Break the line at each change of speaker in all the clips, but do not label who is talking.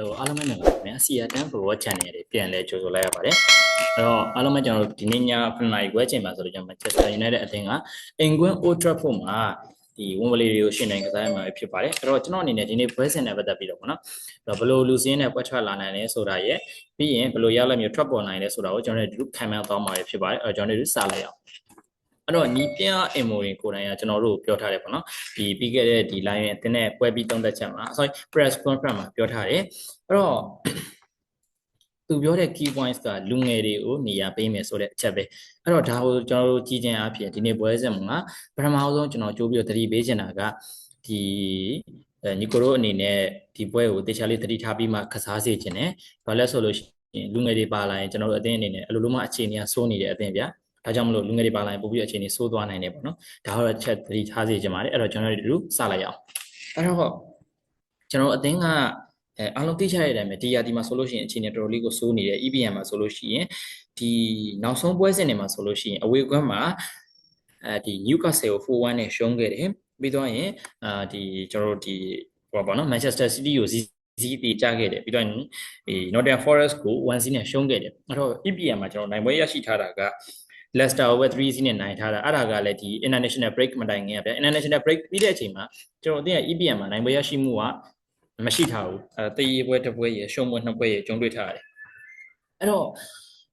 ဟိုအားလုံးပဲမင်္ဂလာပါခင်ဗျာ CR10 Pro Channel တွေပြန်လဲကြိုဆိုလိုက်ရပါတယ်အဲ့တော့အားလုံးပဲကျွန်တော်တို့ဒီနေ့ည9နာရီခွဲချိန်မှာဆိုတော့ကျွန်တော် Manchester United အသင်းက England Old Trafford မှာဒီဝန်ဝလေးတွေကိုရှင်းနိုင်ကစားရမှာဖြစ်ပါတယ်အဲ့တော့ကျွန်တော်အနေနဲ့ဒီနေ့ပွဲစဉ်နဲ့ပတ်သက်ပြီးတော့ပေါ့နော်အဲ့တော့ဘယ်လိုလူစင်းနဲ့ပွဲထွက်လာနိုင်လဲဆိုတာရဲ့ပြီးရင်ဘယ်လိုရောက်လက်မျိုးထွက်ပေါ်နိုင်လဲဆိုတာကိုကျွန်တော်တို့ခံမှန်းသွားမှာဖြစ်ပါတယ်အဲ့တော့ကျွန်တော်တို့စလိုက်အောင် အဲ့တော့နီးပြအင်မိုရင်ကိုယ်တိုင်ကကျွန်တော်တို့ပြောထားတယ်ပေါ့နော်ဒီပြီးခဲ့တဲ့ဒီ line ရဲ့အတင်းနဲ့ပွဲပြီးသုံးသက်ချက်မှာ sorry press conference မှာပြောထားတယ်အဲ့တော့သူပြောတဲ့ key points ကလူငယ်တွေကိုနေရာပေးမယ်ဆိုတဲ့အချက်ပဲအဲ့တော့ဒါကိုကျွန်တော်တို့ကြည်ကျင်အားဖြင့်ဒီနေ့ပွဲစဉ်မှာပထမဆုံးကျွန်တော်ကြိုးပြီးတော့သတိပေးချင်တာကဒီအဲညီကိုတို့အနေနဲ့ဒီပွဲကိုတေချာလေးသတိထားပြီးမှကစားစေချင်တယ်ဘာလဲဆိုလို့ရှိရင်လူငယ်တွေပါလာရင်ကျွန်တော်တို့အသင်းအနေနဲ့အလိုလိုမှအခြေအနေကစိုးနေတဲ့အသင်းဗျာ ဒါကြောင့်မလို့လူငယ်တွေပါလာရင်ပို့ပြီးအခြေအနေစိုးသွားနိုင်တယ်ပေါ့နော်ဒါတော့ချက်သတိထားစေချင်ပါတယ်အဲ့တော့ကျွန်တော်တို့ဒီလိုစလိုက်ရအောင်အဲ့တော့ကျွန်တော်အသင်းကအဲအားလုံးသိချရတဲ့အတိုင်းပဲဒီရာဒီမှာဆိုလို့ရှိရင်အခြေအနေတော်တော်လေးကိုစိုးနေတယ် EPM မှာဆိုလို့ရှိရင်ဒီနောက်ဆုံးပွဲစဉ်တွေမှာဆိုလို့ရှိရင်အဝေးကွမ်းမှာအဲဒီ Newcastle ကို4-1နဲ့ရှုံးခဲ့တယ်ပြီးတော့ရင်အာဒီကျွန်တော်တို့ဒီဟောပါနော် Manchester City ကိုဇီဇီတီကြခဲ့တယ်ပြီးတော့ဒီ Nottingham Forest ကို1-0နဲ့ရှုံးခဲ့တယ်အဲ့တော့ EPM မှာကျွန်တော်နိုင်ပွဲရရှိထားတာက Leicester ကိုပဲ3-0နဲ့နိုင်ထားတာအဲ့ဒါကလည်းဒီ international break မတိုင်ခင်ကဗျ international break ပြီးတဲ့အချိန်မှာကျွန်တော်အသိရ EPM မှာနိုင်ပွဲရရှိမှုကမရှိထားဘူးအဲတည်ရပွဲတစ်ပွဲရရှုံးပွဲနှစ်ပွဲရကျုံတွေ့ထားတယ်အဲ့တော့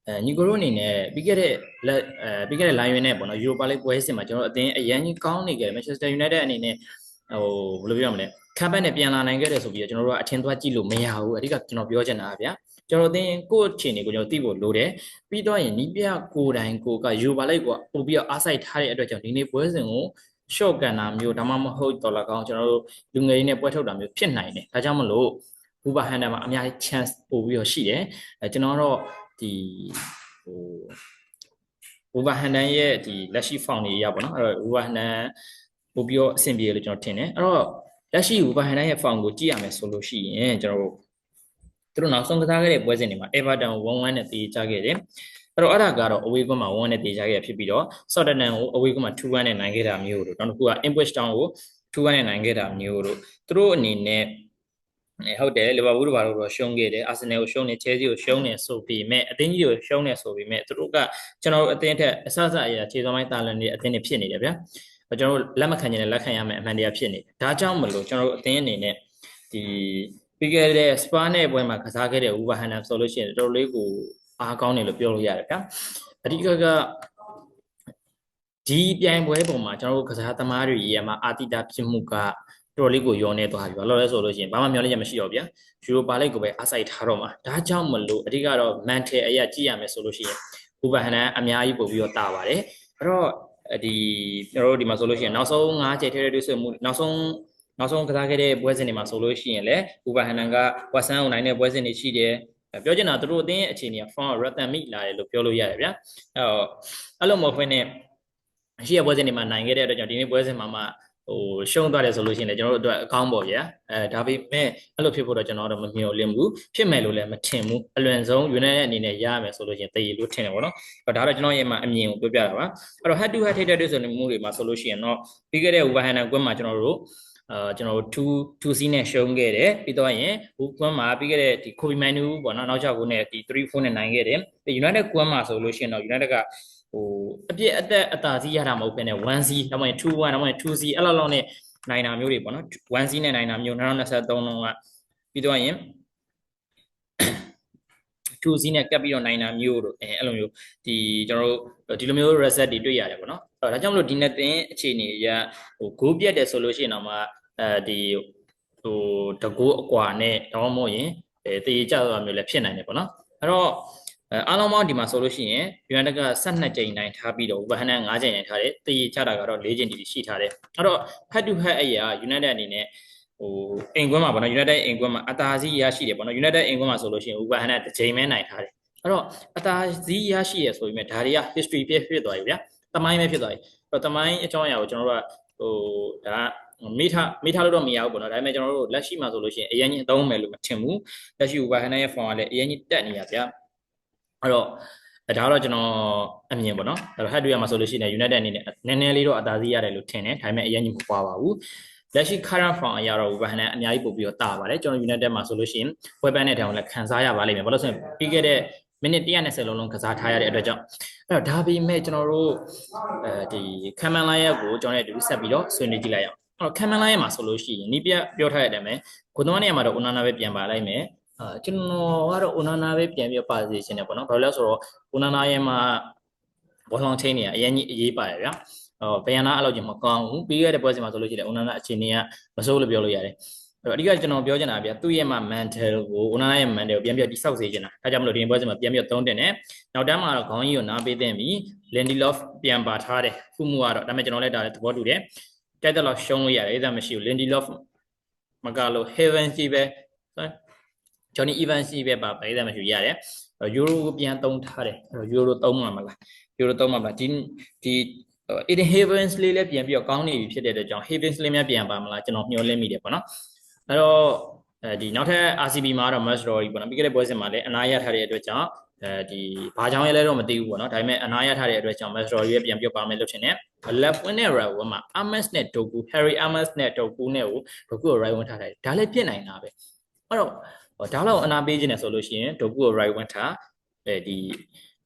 အဲညီကိုတို့အနေနဲ့ပြီးခဲ့တဲ့လက်အဲပြီးခဲ့တဲ့ line နဲ့ပေါ့နော် Europa League ပွဲစဉ်မှာကျွန်တော်အသင်းအရန်ကြီးကောင်းနေခဲ့တယ် Manchester United အနေနဲ့ဟိုဘယ်လိုပြောမလဲခံပတ်နဲ့ပြန်လာနိုင်ခဲ့တယ်ဆိုပြီးတော့ကျွန်တော်တို့ကအထင်သွားကြည့်လို့မရဘူးအဓိကကျွန်တော်ပြောချင်တာဗျာ ကျွန်တော်သင်ကိုယ့်အခြေအနေကိုကျွန်တော်သိဖို့လိုတယ်ပြီးတော့ရင်နီးပြကိုယ်တိုင်ကိုကယူပါလိုက်ကိုပို့ပြီးတော့အားစိုက်ထားတဲ့အတွက်ကြောင့်ဒီနေ့ပွဲစဉ်ကို short ကန်တာမျိုးဒါမှမဟုတ်တော့လကောင်းကျွန်တော်တို့လူငယ်တွေနဲ့ပွဲထုတ်တာမျိုးဖြစ်နိုင်တယ်ဒါကြောင့်မလို့ဘူဘာဟန်တာမှာအများကြီး chance ပို့ပြီးတော့ရှိတယ်အဲကျွန်တော်တော့ဒီဟိုဘူဘာဟန်တန်ရဲ့ဒီလက်ရှိ form တွေရပါတော့အဲ့တော့ဘူဘာဟန်တန်ပို့ပြီးတော့အဆင်ပြေလို့ကျွန်တော်ထင်တယ်အဲ့တော့လက်ရှိဘူဘာဟန်တန်ရဲ့ form ကိုကြည့်ရမယ်ဆိုလို့ရှိရင်ကျွန်တော်တို့ သူတို့နောက်ဆုံးကစားခဲ့တဲ့ပွဲစဉ်တွေမှာ Everton 1-1နဲ့တေးကြခဲ့တယ်အဲ့တော့အဲ့ဒါကတော့အဝေးကွန်းမှာ1-1နဲ့တေးကြခဲ့ဖြစ်ပြီးတော့ Southampton ကိုအဝေးကွန်းမှာ2-1နဲ့နိုင်ခဲ့တာမျိုးတို့နောက်တစ်ခုက Ipswich Town ကို2-1နဲ့နိုင်ခဲ့တာမျိုးတို့သူတို့အနေနဲ့ဟုတ်တယ်လီဗာပူးတို့ဘာလို့တော့ရှုံးခဲ့တယ်အာဆင်နယ်ကိုရှုံးတယ်ချဲစီကိုရှုံးတယ်ဆိုပြီးမဲ့အသင်းကြီးကိုရှုံးတယ်ဆိုပြီးမဲ့သူတို့ကကျွန်တော်တို့အသင်းထက်အဆအဆအရာခြေစွမ်းပိုင်းတာလန်တွေအသင်းတွေဖြစ်နေတယ်ဗျာကျွန်တော်တို့လက်မခံခြင်းနဲ့လက်ခံရမယ်အမှန်တရားဖြစ်နေတယ်ဒါကြောင့်မလို့ကျွန်တော်တို့အသင်းအနေနဲ့ဒီ ပြီးခဲ့တဲ့စပါနဲ့ပွဲမှာကစားခဲ့တဲ့ဝူဘာဟန်နမ်ဆိုလို့ရှိရင်တော်တော်လေးကိုအားကောင်းတယ်လို့ပြောလို့ရတယ်ဗျာအဓိကကဒီပြိုင်ပွဲပုံမှာကျွန်တော်တို့ကစားသမားတွေရဲ့မှာအာတိတာဖြစ်မှုကတော်လေးကိုယောနေသွားပြီဘာလို့လဲဆိုလို့ရှိရင်ဘာမှမျောလင့်ချက်မရှိတော့ဗျာယူရိုပါလိတ်ကိုပဲအားစိုက်ထားတော့မှာဒါကြောင့်မလို့အဓိကတော့မန်တယ်အရာကြည့်ရမယ်ဆိုလို့ရှိရင်ဝူဘာဟန်နမ်အများကြီးပို့ပြီးတော့တာပါတယ်အဲ့တော့ဒီကျွန်တော်တို့ဒီမှာဆိုလို့ရှိရင်နောက်ဆုံး၅ချိန်ထဲထဲတွေ့ဆွေးမှုနောက်ဆုံး နောက်ဆုံးကစားခဲ့တဲ့ပွဲစဉ်တွေမှာဆိုလို့ရှိရင်လည်းဘူဘာဟန်နန်ကဝက်ဆန်အွန်လိုင်းနဲ့ပွဲစဉ်တွေရှိတယ်ပြောချင်တာသူတို့အသင်းရဲ့အခြေအနေက form ratan meet လာတယ်လို့ပြောလို့ရတယ်ဗျာအဲ့တော့အဲ့လိုမဟုတ်ဘဲနဲ့ရှိရပွဲစဉ်တွေမှာနိုင်ခဲ့တဲ့အတွက်ကြောင့်ဒီနေ့ပွဲစဉ်မှာမှဟိုရှုံးသွားတယ်ဆိုလို့ရှိရင်လည်းကျွန်တော်တို့အတွက်အကောင်းပေါ့ဗျာအဲဒါပေမဲ့အဲ့လိုဖြစ်ဖို့တော့ကျွန်တော်တို့မမျှော်လင့်ဘူးဖြစ်မယ်လို့လည်းမထင်ဘူးအလွန်ဆုံး United အနေနဲ့ရမယ်ဆိုလို့ရှိရင်တည်ရလို့ထင်တယ်ပေါ့နော်အဲ့ဒါတော့ကျွန်တော်ရဲ့မှာအမြင်ကိုပြောပြတာပါအဲ့တော့ head to head ထိတဲ့တွေ့ဆုံမှုတွေမှာဆိုလို့ရှိရင်တော့ပြီးခဲ့တဲ့ Wolverhampton ကွင်းမှာကျွန်တော်တို့ အာကျွန်တော်တို့2 2 C နဲ့ရှုံးခဲ့တယ်ပြီးတော့ရင်ဟိုကွမ်းမှာပြီးခဲ့တဲ့ဒီကိုဘီမန်နူပေါ့နော်နောက်ချက်ကိုနဲ့ဒီ3 4နဲ့နိုင်ခဲ့တယ်ပြီး United ကွမ်းမှာဆိုလို့ရှိရင်တော့ United ကဟိုအပြည့်အသက်အသာစီးရတာမဟုတ်ဘဲနဲ့ 1 C နောက်မှ2 1နောက်မှ 2 C အဲ့လောက်လောက်နဲ့နိုင်တာမျိုးတွေပေါ့နော် 1 C နဲ့နိုင်တာမျိုး2023လုံးကပြီးတော့ရင် 2 C နဲ့ကပ်ပြီးတော့နိုင်တာမျိုးတို့အဲအဲ့လိုမျိုးဒီကျွန်တော်တို့ဒီလိုမျိုး reset တွေတွေ့ရတယ်ပေါ့နော်အဲဒါကြောင့်မလို့ဒီနေ့တင်အခြေအနေအရဟို goal ပြတ်တယ်ဆိုလို့ရှိရင်တော့မှ အဲဒီဟိုတကိုးအကွာနဲ့တော့မဟုတ်ရင်အဲတည်ကြသွားမျိုးလည်းဖြစ်နိုင်တယ်ပေါ့နော်အဲ့တော့အဲအားလုံးပေါင်းဒီမှာဆိုလို့ရှိရင် United က12ကြိမ်နိုင်ထားပြီးတော့ Wolverhampton 9ကြိမ်နိုင်ထားတယ်တည်ချတာကတော့4ကြိမ်တီရှိထားတယ်အဲ့တော့ head to head အရာ United အနေနဲ့ဟိုအိမ်ကွန်းမှာပေါ့နော် United အိမ်ကွန်းမှာအသာစီးရရှိတယ်ပေါ့နော် United အိမ်ကွန်းမှာဆိုလို့ရှိရင် Wolverhampton တစ်ချိန်ပဲနိုင်ထားတယ်အဲ့တော့အသာစီးရရှိရဆိုပေမဲ့ဒါတွေက history ပြည့်ဖြစ်သွားပြီဗျာတမိုင်းပဲဖြစ်သွားပြီအဲ့တော့တမိုင်းအကြောင်းအရာကိုကျွန်တော်တို့က ဟိုဒါမိထားမိထားလို့တော့မရဘူးပေါ့နော်ဒါပေမဲ့ကျွန်တော်တို့လက်ရှိမှာဆိုလို့ရှိရင်အရင်ကြီးအသုံးမယ်လို့မထင်ဘူးလက်ရှိ Wolverhampton ရဲ့ form ကလည်းအရင်ကြီးတက်နေရဗျာအဲ့တော့ဒါတော့ကျွန်တော်အမြင်ပေါ့နော်အဲ့တော့ head to head မှာဆိုလို့ရှိရင် United အနေနဲ့နည်းနည်းလေးတော့အသာစီးရတယ်လို့ထင်တယ်ဒါပေမဲ့အရင်ကြီးမပွားပါဘူးလက်ရှိ current form အရာတော့ Wolverhampton အများကြီးပို့ပြီးတော့တာပါတယ်ကျွန်တော် United မှာဆိုလို့ရှိရင် Webber နဲ့တောင်လည်းခံစားရပါလိမ့်မယ်ဘာလို့ဆိုရင်ပြီးခဲ့တဲ့ မိနစ်120လုံးလုံးကစားထားရတဲ့အတွက်ကြောင့်အဲ့တော့ဒါပေမဲ့ကျွန်တော်တို့အဲဒီခံမှန်လိုက်ရက်ကိုကျွန်တော်တို့ဆက်ပြီးတော့ဆွေးနွေးကြည့်လိုက်အောင်အဲ့တော့ခံမှန်လိုက်ရက်မှာဆိုလို့ရှိရင်နီးပြပြောထားတဲ့အတိုင်းပဲကိုသမားနေရာမှာတော့ Onana ပဲပြန်ပါလိုက်မယ်အာကျွန်တော်ကတော့ Onana ပဲပြန်ပြီးပါစီခြင်းတယ်ပေါ့နော်ဘာလို့လဲဆိုတော့ Onana ရဲ့မှာဘောလုံးချင်းနေရအရင်ကြီးအရေးပါရဗျာဟောဘယနာအဲ့လိုကြီးမကောင်းဘူးပြီးခဲ့တဲ့ပွဲစဉ်မှာဆိုလို့ရှိရင် Onana အခြေအနေကမစိုးလို့ပြောလို့ရတယ်အဲ့ တော့အဓိကကျွန်တော်ပြောချင်တာဗျာသူ့ရဲ့မှာ mental ကို Onana ရဲ့ mental ကိုပြန်ပြီးတိဆောက်စေချင်တာဒါကြောင့်မလို့ဒီပွဲစဉ်မှာပြန်ပြီးသုံးတင်တယ်နောက်တန်းမှာတော့ခေါင်းကြီးကိုနားပေးသင့်ပြီ Lindelof ပြန်ပါထားတယ်ခုမှုကတော့ဒါပေမဲ့ကျွန်တော်လည်းဒါလည်းသဘောတူတယ်တိုက်တက်တော့ရှုံးလို့ရတယ်အဲ့ဒါမရှိဘူး Lindelof မကလို့ Heaven ကြီးပဲဂျော်နီ Evans ကြီးပဲပါပဲအဲ့ဒါမရှိဘူးရတယ်ယူရိုကိုပြန်သုံးထားတယ်အဲ့တော့ယူရိုသုံးမှာမလားယူရိုသုံးမှာပါဒီဒီ Eden Havens လေးလည်းပြန်ပြီးတော့ကောင်းနေပြီဖြစ်တဲ့အတွက်ကြောင့် Havens လေးများပြန်ပါမလားကျွန်တော်မျှော်လင့်မိတယ်ပေါ့နော် အဲ့တော့အဲဒီနောက်ထပ် RCB မှာတော့ Match Story ပေါ့နော်ပြီးခဲ့တဲ့ပွဲစဉ်မှာလည်းအနားရထားတဲ့အတွက်ကြောင့်အဲဒီဘာကြောင့်ရဲလဲတော့မသိဘူးပေါ့နော်ဒါပေမဲ့အနားရထားတဲ့အတွက်ကြောင့် Match Story ရဲ့ပြန်ပြောပါမယ်လို့ထင်တယ် left wing နဲ့ right wing မှာ Amas နဲ့ Doku Harry Amas နဲ့ Doku နဲ့ကို Doku ကို right wing ထားတယ်ဒါလည်းဖြစ်နိုင်တာပဲအဲ့တော့ဒါတော့အနာပေးခြင်းနဲ့ဆိုလို့ရှိရင် Doku ကို right wing ထားအဲဒီ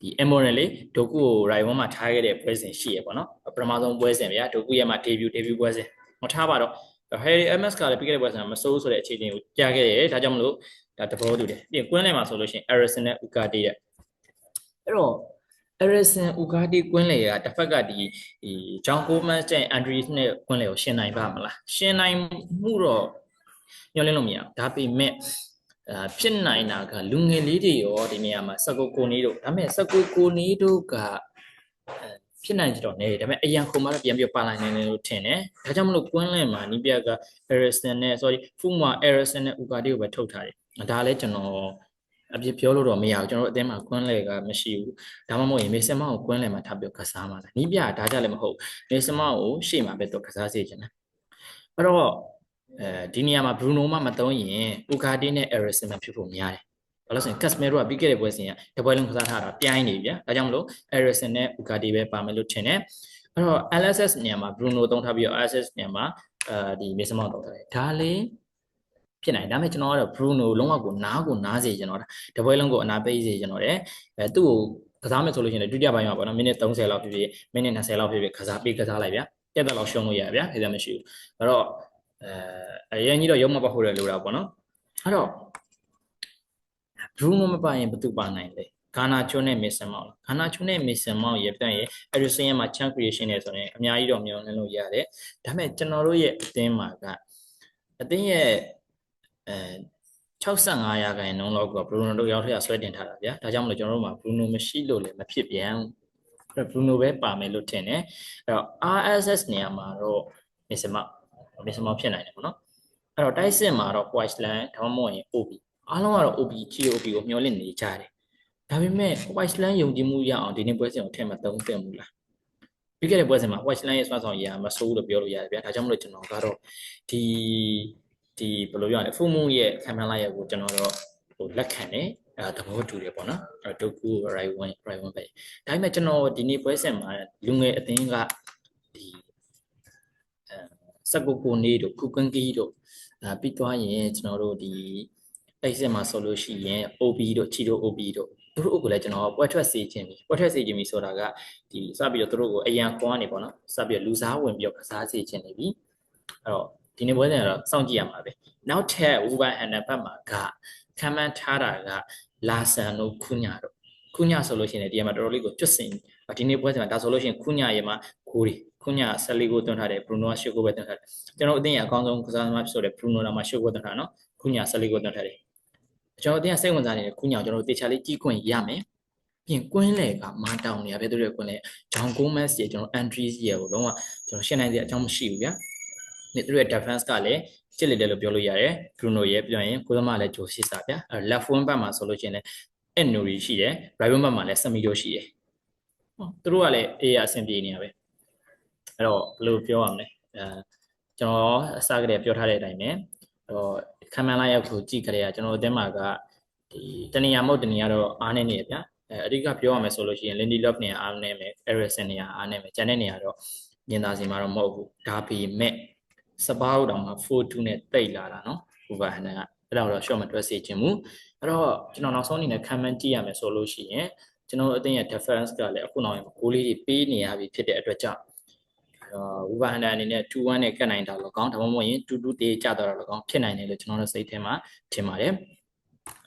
ဒီ Emory လေဒိုကူကို right one မှာထားခဲ့တဲ့ပွဲစဉ်ရှိရပေါ့နော်ပထမဆုံးပွဲစဉ်ဗျာဒိုကူရဲ့မှာ debut debut ပွဲစဉ်မထားပါတော့ Harry MS ကလည်းပြီးခဲ့တဲ့ပွဲစဉ်မှာမစိုးဆိုတဲ့အခြေအနေကိုကြားခဲ့တယ်ဒါကြောင့်မလို့ဒါတဘောတူတယ်ပြီးရင်ကွင်းလဲမှာဆိုလို့ရှိရင် Eriksen နဲ့ Ugarte ရဲ့အဲ့တော့ Eriksen Ugarte ကွင်းလေကတစ်ဖက်ကဒီဒီ John Coleman ကျန် Andrews နဲ့ကွင်းလေကိုရှင်းနိုင်ပါမလားရှင်းနိုင်မှုတော့ညှော်လင်းလို့မရဘူးဒါပေမဲ့အာဖြစ်နိုင်တာကလူငယ်လေးတွေရောဒီနေရာမှာစကုကိုနီတို့ဒါပေမဲ့စကုကိုနီတို့က ဖြစ်နိုင်ကြတော့နေဒါပေမဲ့အရန်ခုံမတော့ပြန်ပြပါလိုက်နေတယ်လို့ထင်တယ်ဒါကြောင့်မလို့ကွန်းလန်မှာနီးပြက Eriksen နဲ့ sorry ဖူမာ Eriksen နဲ့ Ugarte ကိုပဲထုတ်ထားတယ်ဒါလည်းကျွန်တော်အပြစ်ပြောလို့တော့မရဘူးကျွန်တော်တို့အသင်းမှာကွန်းလေကမရှိဘူးဒါမှမဟုတ်ရင်မေဆင်မောင်ကိုကွန်းလေမှာထပ်ပြီးကစားမှာလားနီးပြဒါကြလည်းမဟုတ်မေဆင်မောင်ကိုရှေ့မှာပဲတော့ကစားစေချင်တယ်အဲ့တော့အဲဒီနေရာမှာဘရူနိုမှမသုံးရင်ဥကာတီနဲ့ Eriksen မှဖြစ်ဖို့များတယ်။ ဘာလို့ဆိုရင် Casemiro ကပြီးခဲ့တဲ့ပွဲစဉ်ကတပွဲလုံးကစားထားတာပြိုင်းနေပြီဗျာ။ဒါကြောင့်မလို့ Eriksen နဲ့ Ugarte ပဲပါမယ်လို့ထင်တယ်။အဲ့တော့ LSS နေရာမှာ Bruno သုံးထားပြီးတော့ LSS နေရာမှာအဲဒီ Mason Mount သုံးထားတယ်။ဒါလေးဖြစ်နိုင်ဒါပေမဲ့ကျွန်တော်ကတော့ Bruno လုံးဝကိုနားကိုနားစေကျွန်တော်တပွဲလုံးကိုအနာပေးစေကျွန်တော်တယ်။အဲသူ့ကိုကစားမယ်ဆိုလို့ရှိရင်ဒုတိယပိုင်းမှာပေါ့နော်မိနစ်30လောက်ဖြစ်ဖြစ်မိနစ်20လောက်ဖြစ်ဖြစ်ကစားပေးကစားလိုက်ဗျာ။တက်တက်လောက်ရှုံးလို့ရဗျာ။ဒါမရှိဘူး။အဲ့တော့အဲအရင်ကြီးတော့ရုံမပတ်ဖို့ရလိုတာပေါ့နော်အဲ့တော့ Bruno မပါရင်ဘယ်သူပါနိုင်လဲဂါနာချွန်းနဲ့မစ်ဆန်မောင်ဂါနာချွန်းနဲ့မစ်ဆန်မောင်ရဲ့ပြန်ရဲ့ Edison ရဲ့မှာ chance creation နဲ့ဆိုရင်အများကြီးတော့မျှော်လင့်လို့ရတယ်ဒါပေမဲ့ကျွန်တော်တို့ရဲ့အသင်းမှာကအသင်းရဲ့အဲ65ရာခိုင်နှုန်းလောက်ကဘရူနိုတို့ရောက်ထက်ဆွဲတင်ထားတာဗျာဒါကြောင့်မလို့ကျွန်တော်တို့မှာဘရူနိုမရှိလို့လည်းမဖြစ်ပြန်ဘူးဘရူနိုပဲပါမယ်လို့ထင်တယ်အဲ့တော့ RSS နေရာမှာတော့မစ်ဆန်မောင်မစ်ဆန်မောင်ဖြစ်နိုင်တယ်ပေါ့နော်အဲ့တော့တိုက်စစ်မှာတော့ Whiteland ဒါမှမဟုတ်ရင် OB အားလုံးကတော့ OB GOB ကိုမျှော်လင့်နေကြတယ်ဒါပေမဲ့ Whiteland ယုံကြည်မှုရအောင်ဒီနေ့ပွဲစဉ်ကိုထည့်မသုံးသင့်ဘူးလားပြီးခဲ့တဲ့ပွဲစဉ်မှာ Whiteland ရဲ့စွမ်းဆောင်ရည်မဆိုးလို့ပြောလို့ရတယ်ဗျာဒါကြောင့်မလို့ကျွန်တော်ကတော့ဒီဒီဘယ်လိုပြောရလဲဖူမုံရဲ့ခံမှန်းလိုက်ရကိုကျွန်တော်တော့ဟိုလက်ခံတယ်အဲသဘောတူတယ်ပေါ့နော်အဲဒုက္ကူ right one right one ပဲဒါပေမဲ့ကျွန်တော်ဒီနေ့ပွဲစဉ်မှာလူငယ်အသင်းကဒီအဲစကုကိုနေတို့ကုကန်ကီတို့အဲပြီးသွားရင်ကျွန်တော်တို့ဒီ အဲ့စစ်မှာဆိုလို့ရှိရင် OB တို့ချီတို့ OB တို့သူတို့ကိုလည်းကျွန်တော်ပွဲထွက်စေခြင်းပြီပွဲထွက်စေခြင်းပြီဆိုတာကဒီစပြီးတော့သူတို့ကိုအရန်ခွန်ကနေပေါ့နော်စပြီးတော့လူစားဝင်ပြီးတော့ကစားစေခြင်းနေပြီအဲ့တော့ဒီနေ့ပွဲစဉ်ကတော့စောင့်ကြည့်ရမှာပဲနောက်ထပ်ဝူဘန်ဟန်နဘတ်မှာကခံမှန်းထားတာကလာဆန်တို့ခုညာတို့ခုညာဆိုလို့ရှိရင်ဒီမှာတော်တော်လေးကိုကျွတ်စင်ဒီနေ့ပွဲစဉ်မှာဒါဆိုလို့ရှိရင်ခုညာရေမှာကိုရီခုညာဆက်လီကိုတွန်းထားတယ်ဘရူနိုကရှုကိုပဲတွန်းထားတယ်ကျွန်တော်အသိအကောင်းဆုံးကစားသမားဖြစ်ဆိုတဲ့ဘရူနိုနာမှာရှုကိုတွန်းထားနော်ခုညာဆက်လီကိုတွန်းထားတယ် ကျွန်တော်အတင်းစိတ်ဝင်စားနေတဲ့ခုညောင်ကျွန်တော်တို့တေချာလေးကြည့်ခွင့်ရမယ်ပြင်ကွင်းလေကမာတောင်နေရပဲတို့ရဲ့ကွင်းလေဂျောင်ဂိုးမက်စ်ရဲ့ကျွန်တော် entries ရဲ့ကိုလုံးဝကျွန်တော်ရှင်းနိုင်တဲ့အကြောင်းမရှိဘူးဗျာဒီတို့ရဲ့ defense ကလည်းချစ်လေတယ်လို့ပြောလို့ရတယ် Bruno ရဲ့ပြောရင်ကိုသမားလည်းဂျိုရှိစာဗျာအဲ left wing back မှာဆိုလို့ချင်းလည်း Enori ရှိတယ် right wing back မှာလည်း Semido ရှိတယ်ဟောသူတို့ကလည်းအေးအဆင်ပြေနေရပဲအဲ့တော့ဘယ်လိုပြောရမလဲအဲကျွန်တော်အစကတည်းကပြောထားတဲ့အတိုင်းပဲ တော့ခံမှန်းလိုက်ရောက်ကိုကြည့်ကြရကျွန်တော်အသင်းမှာကဒီတနေရာမဟုတ်တနေရာတော့အားနေနေဗျာအဲအဓိကပြောရမယ်ဆိုလို့ရှိရင် Lindy Love နေရာအားနေမယ် Eriksen နေရာအားနေမယ်ကျန်တဲ့နေရာတော့ညင်သာစီမှာတော့မဟုတ်ဘူးဒါပေမဲ့စပားတော့မှ4-2နဲ့တိတ်လာတာနော်ဘူဗာဟန်နန်ကအဲ့ဒါတော့ short မတွက်စေချင်ဘူးအဲ့တော့ကျွန်တော်နောက်ဆုံးအနေနဲ့ခံမှန်းကြည့်ရမယ်ဆိုလို့ရှိရင်ကျွန်တော်အသင်းရဲ့ defense ကလည်းအခုနောက်ရင်ဂိုးလေးတွေပေးနေရပြီဖြစ်တဲ့အတွက်ကြောင့်အာ ဝူဗာဟန်ဒန်အနေနဲ့2-1နဲ့ကတ်နိုင်တာတော့ကောင်းဒါမှမဟုတ်ရင်2-2တေးကြတော့တော့ကောင်းဖြစ်နိုင်တယ်လို့ကျွန်တော်တို့စိတ်ထဲမှာထင်ပါတယ်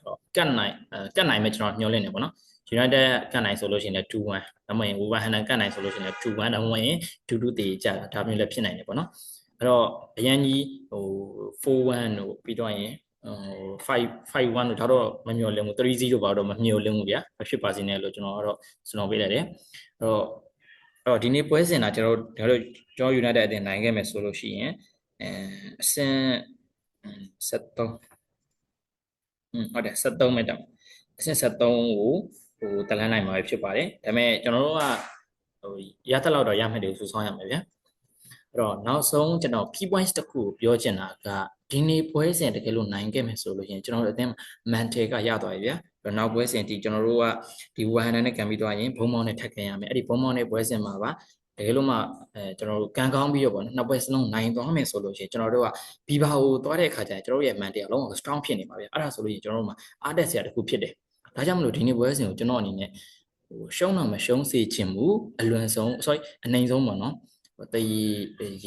တော့ကတ်နိုင်ကတ်နိုင်မဲ့ကျွန်တော်ညှိုးလင့်နေပေါ့နော် United ကတ်နိုင်ဆိုလို့ရှိရင်လည်း2-1ဒါမှမဟုတ်ရင် Wolverhampton ကတ်နိုင်ဆိုလို့ရှိရင်လည်း2-1ဒါမှမဟုတ်ရင်2-2တေးကြတာဒါမျိုးလည်းဖြစ်နိုင်တယ်ပေါ့နော်အဲ့တော့အရန်ကြီးဟို4-1တို့ပြီးတော့ရင်ဟို5 5-1တို့ဒါတော့မမျော်လင့်ဘူး3-0ပါတော့မမျော်လင့်ဘူးဗျာမဖြစ်ပါစေနဲ့လို့ကျွန်တော်ကတော့ကျွန်တော်ပေးလိုက်တယ်အဲ့တော့အဲ့ တော့ဒီနေ့ပွဲစဉ်တာကျွန်တော်တို့ဒါတို့ကျွန်တော် United အတင်နိုင်ခဲ့မယ်ဆိုလို့ရှိရင်အဲအဆင့်73อืมဟုတ်တယ်73မိနစ်အဆင့်73ကိုဟိုတလန်းနိုင်မှာဖြစ်ပါတယ်ဒါပေမဲ့ကျွန်တော်တို့ကဟိုရသက်လောက်တော့ရမယ်လို့စူးစောင်းရမယ်ဗျာအဲ့တော့နောက်ဆုံးကျွန်တော် key points တစ်ခုကိုပြောချင်တာကဒီနေ့ပွဲစဉ်တကယ်လို့နိုင်ခဲ့မယ်ဆိုလို့ရှိရင်ကျွန်တော်တို့အသင်း mental ကရသွားပြီဗျာ အဲ့နောက်ပွဲစဉ်ဒီကျွန်တော်တို့ကဒီဝဟန်နဲ့ကန်ပြီးသွားရင်ဘုံမောင်းနဲ့ထပ်ခင်ရမယ်အဲ့ဒီဘုံမောင်းနဲ့ပွဲစဉ်မှာပါတကယ်လို့မှအဲကျွန်တော်တို့ကန်ကောင်းပြီးတော့ပေါ့နော်နှစ်ပွဲစလုံးနိုင်သွားမယ်ဆိုလို့ရှိရင်ကျွန်တော်တို့ကဘီဘာကိုသွားတဲ့အခါကျရင်ကျွန်တော်တို့ရဲ့ mental ကလုံးဝ strong ဖြစ်နေပါဗျာအဲ့ဒါဆိုလို့ရှိရင်ကျွန်တော်တို့မှာအားတက်စရာတစ်ခုဖြစ်တယ်ဒါကြောင့်မလို့ဒီနေ့ပွဲစဉ်ကိုကျွန်တော်အနေနဲ့ဟိုရှုံးတော့မရှုံးစေချင်ဘူးအလွန်ဆုံး sorry အနိုင်ဆုံးပေါ့နော် တည်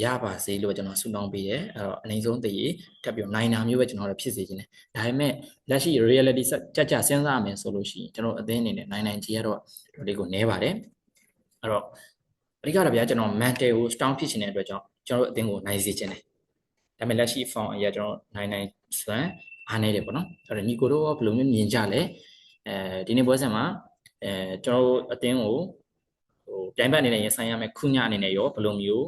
ရပါစေလို့ကျွန်တော်ဆုတောင်းပေးတယ်အဲ့တော့အနိုင်ဆုံးတည်ထပ်ပြီးနိုင်တာမျိုးပဲကျွန်တော်တို့ဖြစ်စေချင်တယ်ဒါပေမဲ့လက်ရှိ reality ကြကြစဉ်းစားမယ်ဆိုလို့ရှိရင်ကျွန်တော်အသင်းအနေနဲ့နိုင်နိုင်ကြီးကတော့ဒီလေးကိုနဲပါတယ်အဲ့တော့အဓိကတော့ဗျာကျွန်တော် mental ကို strong ဖြစ်ချင်တဲ့အတွက်ကြောင့်ကျွန်တော်အသင်းကိုနိုင်စေချင်တယ်ဒါပေမဲ့လက်ရှိ form အရာကျွန်တော်နိုင်နိုင်စွမ်းအားနေတယ်ပေါ့နော်အဲ့တော့ညီကိုတို့ကဘယ်လိုမျိုးမြင်ကြလဲအဲဒီနေ့ပွဲစဉ်မှာအဲကျွန်တော်အသင်းကို ဟိုပြိုင်ဘက်အနေနဲ့ရင်ဆိုင်ရမယ်ခုညအနေနဲ့ရောဘယ်လိုမျိုး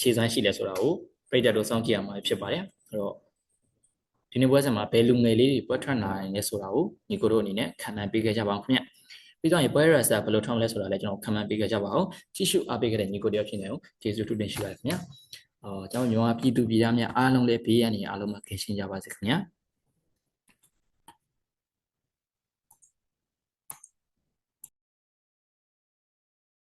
ခြေစွမ်းရှိလဲဆိုတာကိုပြည့်တဲ့တို့စောင့်ကြည့်ရမှာဖြစ်ပါတယ်အဲ့တော့ဒီနေ့ပွဲစဉ်မှာဘယ်လူငယ်လေးတွေပွဲထွက်လာနေလဲဆိုတာကိုညီကိုတို့အနေနဲ့ခံမှန်းပေးခဲ့ကြပါအောင်ခင်ဗျပြီးတော့ရင်ပွဲရဆာဘယ်လိုထောင်းလဲဆိုတာလည်းကျွန်တော်ခံမှန်းပေးခဲ့ကြပါအောင်ကြည့်ရှုအားပေးခဲ့တဲ့ညီကိုတယောက်ဖြစ်နေအောင်ကျေးဇူးထူးတင်ရှိပါတယ်ခင်ဗျအော်ကျွန်တော်ညီမပြည်သူပြည်သားများအားလုံးလည်းဘေးရန်နေအားလုံးမှာခင်ရှင်းကြပါစေခင်ဗျာ